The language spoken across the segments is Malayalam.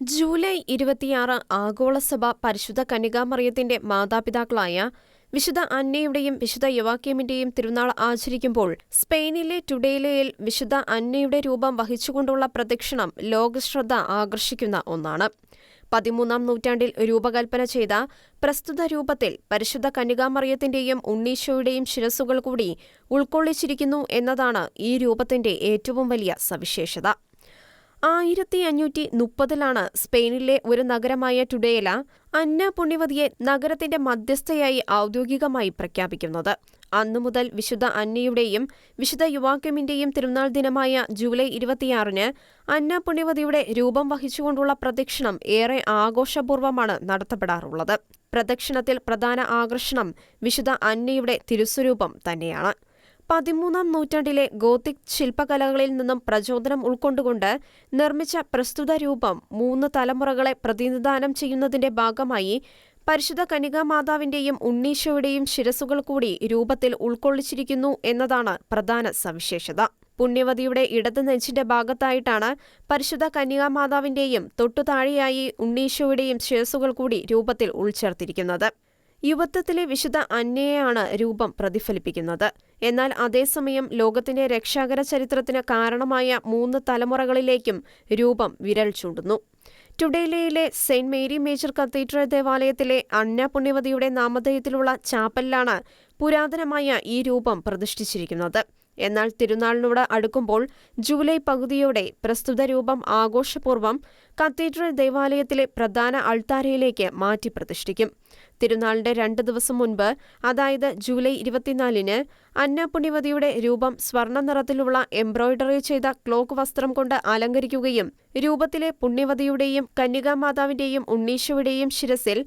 ജൂലൈ ഇരുപത്തിയാറ് ആഗോളസഭ പരിശുദ്ധ കന്യകാമറിയത്തിന്റെ മാതാപിതാക്കളായ വിശുദ്ധ അന്നയുടെയും വിശുദ്ധ യുവാക്യമിന്റെയും തിരുനാൾ ആചരിക്കുമ്പോൾ സ്പെയിനിലെ ടുഡേലയിൽ വിശുദ്ധ അന്നയുടെ രൂപം വഹിച്ചുകൊണ്ടുള്ള പ്രദക്ഷിണം ലോകശ്രദ്ധ ആകർഷിക്കുന്ന ഒന്നാണ്. പതിമൂന്നാം നൂറ്റാണ്ടിൽ രൂപകൽപ്പന ചെയ്ത പ്രസ്തുത രൂപത്തിൽ പരിശുദ്ധ കന്യകാമറിയത്തിന്റെയും ഉണ്ണീശോയുടെയും ശിരസുകൾ കൂടി ഉൾക്കൊള്ളിച്ചിരിക്കുന്നു എന്നതാണ് ഈ രൂപത്തിന്റെ ഏറ്റവും വലിയ സവിശേഷത. ആയിരത്തി അഞ്ഞൂറ്റി മുപ്പതിലാണ് സ്പെയിനിലെ ഒരു നഗരമായ ടുഡേല അന്ന പുണ്യവതിയെ നഗരത്തിന്റെ മധ്യസ്ഥയായി ഔദ്യോഗികമായി പ്രഖ്യാപിക്കുന്നത്. അന്നുമുതൽ വിശുദ്ധ അന്നയുടെയും വിശുദ്ധ യുവാക്യമിന്റെയും തിരുനാൾ ദിനമായ ജൂലൈ ഇരുപത്തിയാറിന് അന്ന പുണ്യവതിയുടെ രൂപം വഹിച്ചുകൊണ്ടുള്ള പ്രദക്ഷിണം ഏറെ ആഘോഷപൂർവമാണ് നടത്തപ്പെടാറുള്ളത്. പ്രദക്ഷിണത്തിൽ പ്രധാന ആകർഷണം വിശുദ്ധ അന്നയുടെ തിരുസ്വരൂപം തന്നെയാണ്. പതിമൂന്നാം നൂറ്റാണ്ടിലെ ഗോത്തിക് ശില്പകലകളിൽ നിന്നും പ്രചോദനം ഉൾക്കൊണ്ടുകൊണ്ട് നിർമ്മിച്ച പ്രസ്തുത രൂപം മൂന്ന് തലമുറകളെ പ്രതിനിധാനം ചെയ്യുന്നതിന്റെ ഭാഗമായി പരിശുദ്ധ കനികാമാതാവിന്റെയും ഉണ്ണീശോയുടെയും ശിരസുകൾ കൂടി രൂപത്തിൽ ഉൾക്കൊള്ളിച്ചിരിക്കുന്നു എന്നതാണ് പ്രധാന സവിശേഷത. പുണ്യവതിയുടെ ഇടത് നെഞ്ചിന്റെ ഭാഗത്തായിട്ടാണ് പരിശുദ്ധ കന്യാമാതാവിന്റെയും തൊട്ടുതാഴെയായി ഉണ്ണീശോയുടെയും ശിരസുകൾ കൂടി രൂപത്തിൽ ഉൾച്ചേർത്തിരിക്കുന്നത്. യുവത്വത്തിലെ വിശുദ്ധ അന്യയാണ് രൂപം പ്രതിഫലിപ്പിക്കുന്നത്. എന്നാൽ അതേസമയം ലോകത്തിന്റെ രക്ഷാകര ചരിത്രത്തിന് കാരണമായ മൂന്ന് തലമുറകളിലേക്കും രൂപം വിരൽ ചൂണ്ടുന്നു. ടുഡേലയിലെ സെയിന്റ് മേരി മേജർ കത്തീഡ്രൽ ദേവാലയത്തിലെ അന്ന പുണ്യവതിയുടെ നാമധേയത്തിലുള്ള ചാപ്പലിലാണ് പുരാതനമായ ഈ രൂപം പ്രതിഷ്ഠിച്ചിരിക്കുന്നത്. എന്നാൽ തിരുനാളിനോട് അടുക്കുമ്പോൾ ജൂലൈ പകുതിയോടെ പ്രസ്തുത രൂപം ആഘോഷപൂർവം കത്തീഡ്രൽ ദേവാലയത്തിലെ പ്രധാന അൾത്താരയിലേക്ക് മാറ്റി പ്രതിഷ്ഠിക്കും. തിരുനാളിന്റെ രണ്ട് ദിവസം മുൻപ് അതായത് ജൂലൈ ഇരുപത്തിനാലിന് അന്നപുണ്യവതിയുടെ രൂപം സ്വർണ നിറത്തിലുള്ള എംബ്രോയിഡറി ചെയ്ത ക്ലോക്ക് വസ്ത്രം കൊണ്ട് അലങ്കരിക്കുകയും രൂപത്തിലെ പുണ്യവതിയുടെയും കന്യകാമാതാവിന്റെയും ഉണ്ണീശോയുടെയും ശിരസിൽ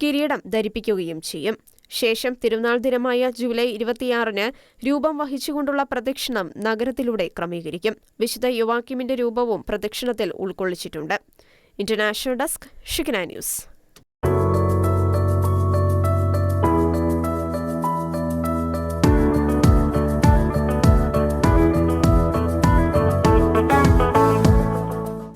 കിരീടം ധരിപ്പിക്കുകയും ചെയ്യും. ശേഷം തിരുനാൾ ദിനമായ ജൂലൈ ഇരുപത്തിയാറിന് രൂപം വഹിച്ചുകൊണ്ടുള്ള പ്രദക്ഷിണം നഗരത്തിലൂടെ ക്രമീകരിക്കും. വിശുദ്ധ യുവാക്യമിന്റെ രൂപവും പ്രദക്ഷിണത്തിൽ ഉൾക്കൊള്ളിച്ചിട്ടുണ്ട്. International desk ഷിഗ്ന news.